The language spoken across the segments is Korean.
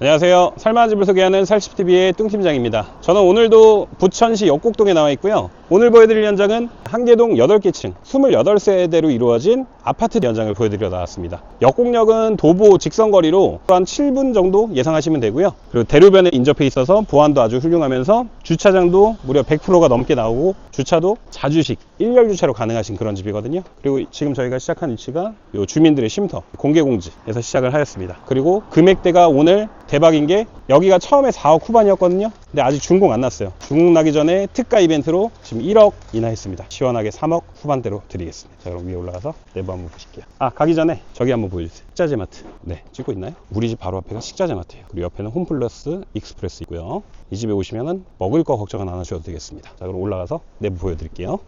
안녕하세요. 살만한 집을 소개하는 살집TV의 뚱팀장입니다. 저는 오늘도 부천시 역곡동에 나와 있고요. 오늘 보여드릴 현장은 한계동 8개 층 28세대로 이루어진 아파트 현장을 보여드리러 나왔습니다. 역곡역은 도보 직선거리로 한 7분 정도 예상하시면 되고요. 그리고 대로변에 인접해 있어서 보안도 아주 훌륭하면서 주차장도 무려 100%가 넘게 나오고 주차도 자주식 1열 주차로 가능하신 그런 집이거든요. 그리고 지금 저희가 시작한 위치가 요 주민들의 쉼터 공개공지에서 시작을 하였습니다. 그리고 금액대가 오늘 대박인 게 여기가 처음에 4억 후반이었거든요. 근데 아직 준공 안 났어요. 준공 나기 전에 특가 이벤트로 지금 1억 인하했습니다. 시원하게 3억 후반대로 드리겠습니다. 자, 그럼 위에 올라가서 내부 한번 보실게요. 아, 가기 전에 저기 한번 보여주세요. 식자재 마트. 네, 찍고 있나요? 우리 집 바로 앞에가 식자재 마트예요. 그리고 옆에는 홈플러스 익스프레스 있고요. 이 집에 오시면은 먹을 거 걱정은 안 하셔도 되겠습니다. 자, 그럼 올라가서 내부 보여드릴게요.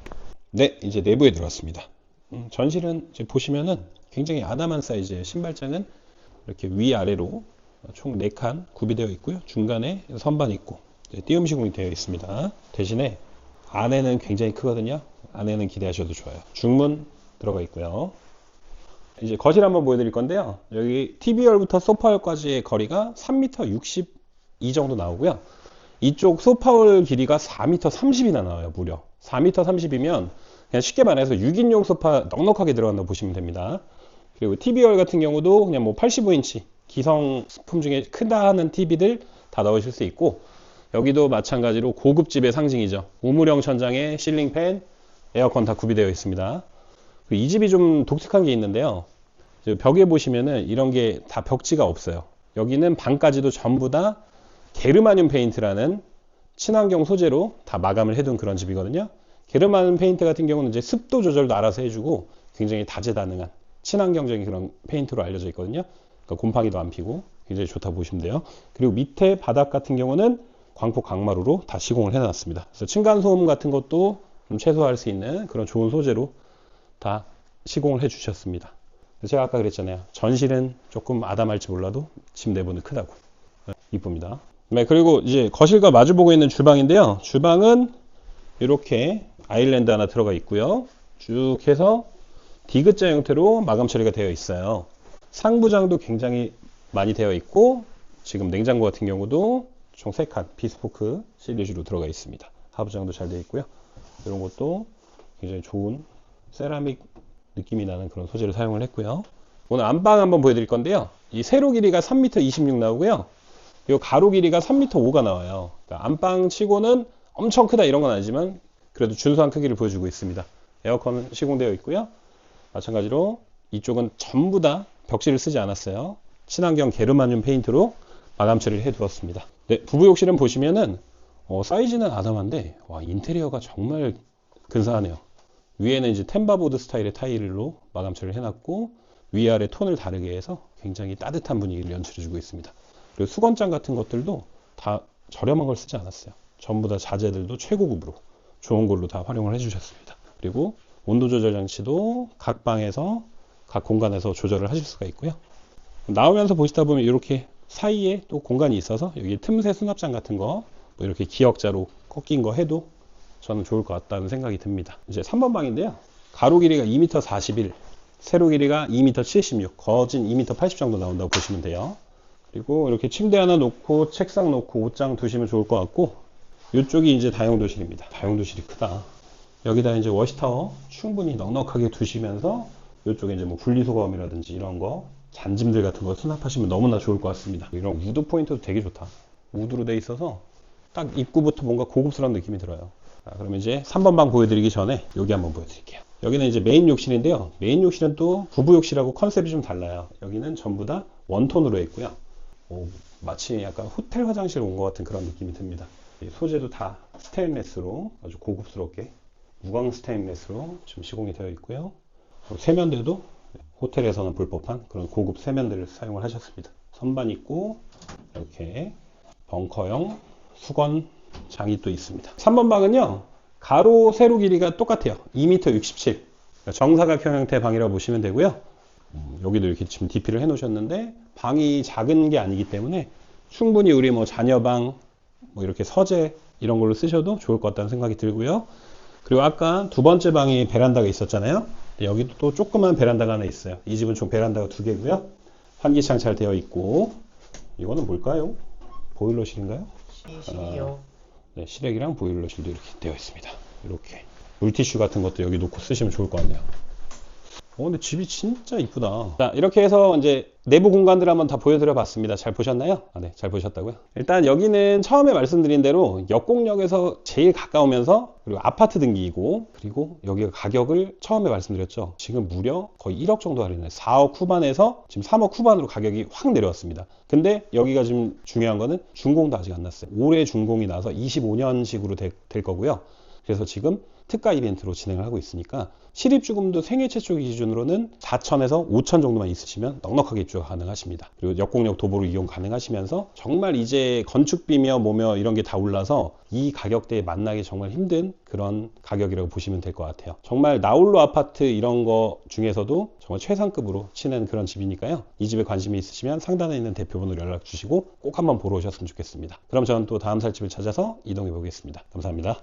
네, 이제 내부에 들어왔습니다. 음, 전실은 이제 보시면은 굉장히 아담한 사이즈의 신발장은 이렇게 위아래로 총 4칸 구비되어 있고요. 중간에 선반 있고 띄움 시공이 되어 있습니다. 대신에 안에는 굉장히 크거든요. 안에는 기대하셔도 좋아요. 중문 들어가 있고요. 이제 거실 한번 보여드릴 건데요. 여기 TV열부터 소파열까지의 거리가 3m 62 정도 나오고요. 이쪽 소파월 길이가 4m 30이나 나와요, 무려. 4m 30이면 그냥 쉽게 말해서 6인용 소파 넉넉하게 들어간다고 보시면 됩니다. 그리고 TV열 같은 경우도 그냥 뭐 85인치 기성 스품 중에 크다 하는 TV들 다 넣으실 수 있고 여기도 마찬가지로 고급집의 상징이죠. 우물형 천장에 실링팬, 에어컨 다 구비되어 있습니다. 이 집이 좀 독특한 게 있는데요. 벽에 보시면은 이런 게 다 벽지가 없어요. 여기는 방까지도 전부 다 게르마늄 페인트라는 친환경 소재로 다 마감을 해둔 그런 집이거든요. 게르마늄 페인트 같은 경우는 이제 습도 조절도 알아서 해주고 굉장히 다재다능한 친환경적인 그런 페인트로 알려져 있거든요. 그러니까 곰팡이도 안 피고 굉장히 좋다 보시면 돼요. 그리고 밑에 바닥 같은 경우는 광폭 강마루로 다 시공을 해놨습니다. 그래서 층간 소음 같은 것도 좀 최소화할 수 있는 그런 좋은 소재로 다 시공을 해주셨습니다. 제가 아까 그랬잖아요. 전실은 조금 아담할지 몰라도 집 내부는 크다고. 네, 이쁩니다. 네, 그리고 이제 거실과 마주 보고 있는 주방인데요. 주방은 이렇게 아일랜드 하나 들어가 있고요. 쭉 해서 디귿자 형태로 마감 처리가 되어 있어요. 상부장도 굉장히 많이 되어 있고 지금 냉장고 같은 경우도 총 3칸 비스포크 시리즈로 들어가 있습니다. 하부장도 잘 되어 있고요. 이런 것도 굉장히 좋은 세라믹 느낌이 나는 그런 소재를 사용을 했고요. 오늘 안방 한번 보여드릴 건데요. 이 세로 길이가 3m 26 나오고요. 이 가로 길이가 3m 5가 나와요. 그러니까 안방 치고는 엄청 크다 이런 건 아니지만 그래도 준수한 크기를 보여주고 있습니다. 에어컨은 시공되어 있고요. 마찬가지로 이쪽은 전부 다 벽지를 쓰지 않았어요. 친환경 게르마늄 페인트로 마감 처리를 해 두었습니다. 네, 부부 욕실은 보시면은 어, 사이즈는 아담한데 와 인테리어가 정말 근사하네요. 위에는 이제 템바보드 스타일의 타일로 마감 처리를 해놨고 위아래 톤을 다르게 해서 굉장히 따뜻한 분위기를 연출해주고 있습니다. 그리고 수건장 같은 것들도 다 저렴한 걸 쓰지 않았어요. 전부 다 자재들도 최고급으로 좋은 걸로 다 활용을 해주셨습니다. 그리고 온도 조절 장치도 각 방에서 각 공간에서 조절을 하실 수가 있고요. 나오면서 보시다 보면 이렇게 사이에 또 공간이 있어서 여기 틈새 수납장 같은 거 뭐 이렇게 기역자로 꺾인 거 해도 저는 좋을 것 같다는 생각이 듭니다. 이제 3번 방인데요. 가로 길이가 2m 41, 세로 길이가 2m 76, 거진 2m 80 정도 나온다고 보시면 돼요. 그리고 이렇게 침대 하나 놓고 책상 놓고 옷장 두시면 좋을 것 같고 이쪽이 이제 다용도실입니다. 다용도실이 크다. 여기다 이제 워시타워 충분히 넉넉하게 두시면서 이쪽에 이제 뭐 분리수거함이라든지 이런 거 잔짐들 같은 거 수납하시면 너무나 좋을 것 같습니다. 이런 우드 포인트도 되게 좋다. 우드로 돼 있어서 딱 입구부터 뭔가 고급스러운 느낌이 들어요. 자, 그러면 이제 3번 방 보여드리기 전에 여기 한번 보여드릴게요. 여기는 이제 메인 욕실인데요. 메인 욕실은 또 부부 욕실하고 컨셉이 좀 달라요. 여기는 전부 다 원톤으로 했고요. 오, 마치 약간 호텔 화장실 온 것 같은 그런 느낌이 듭니다. 이 소재도 다 스테인레스로 아주 고급스럽게 무광 스테인레스로 지금 시공이 되어 있고요. 세면대도 호텔에서는 볼 법한 그런 고급 세면대를 사용을 하셨습니다. 선반 있고 이렇게 벙커형 수건 장이 또 있습니다. 3번 방은요. 가로 세로 길이가 똑같아요. 2m 67. 그러니까 정사각형 형태의 방이라고 보시면 되고요. 음, 여기도 이렇게 지금 DP를 해 놓으셨는데 방이 작은 게 아니기 때문에 충분히 우리 뭐 자녀방 뭐 이렇게 서재 이런 걸로 쓰셔도 좋을 것 같다는 생각이 들고요. 그리고 아까 두 번째 방에 베란다가 있었잖아요. 여기도 또 조그만 베란다가 하나 있어요. 이 집은 총 베란다가 두 개고요. 환기창 잘 되어 있고 이거는 뭘까요? 보일러실인가요? 시시요. 네, 실외기랑 보일러실도 이렇게 되어 있습니다. 이렇게 물티슈 같은 것도 여기 놓고 쓰시면 좋을 것 같네요. 어, 근데 집이 진짜 이쁘다. 자, 이렇게 해서 이제 내부 공간들 한번 다 보여드려 봤습니다. 잘 보셨나요? 아, 네, 잘 보셨다고요? 일단 여기는 처음에 말씀드린 대로 역곡역에서 제일 가까우면서 그리고 아파트 등기이고 그리고 여기가 가격을 처음에 말씀드렸죠. 지금 무려 거의 1억 정도 할인해 4억 후반에서 지금 3억 후반으로 가격이 확 내려왔습니다. 근데 여기가 지금 중요한 거는 준공도 아직 안 났어요. 올해 준공이 나서 25년식으로 될 거고요. 그래서 지금 특가 이벤트로 진행을 하고 있으니까 실입주금도 생애 최초 기준으로는 4천에서 5천 정도만 있으시면 넉넉하게 입주가 가능하십니다. 그리고 역공역 도보로 이용 가능하시면서 정말 이제 건축비며 뭐며 이런 게 다 올라서 이 가격대에 만나기 정말 힘든 그런 가격이라고 보시면 될 것 같아요. 정말 나홀로 아파트 이런 거 중에서도 정말 최상급으로 치는 그런 집이니까요. 이 집에 관심이 있으시면 상단에 있는 대표번호로 연락 주시고 꼭 한번 보러 오셨으면 좋겠습니다. 그럼 저는 또 다음 살집을 찾아서 이동해 보겠습니다. 감사합니다.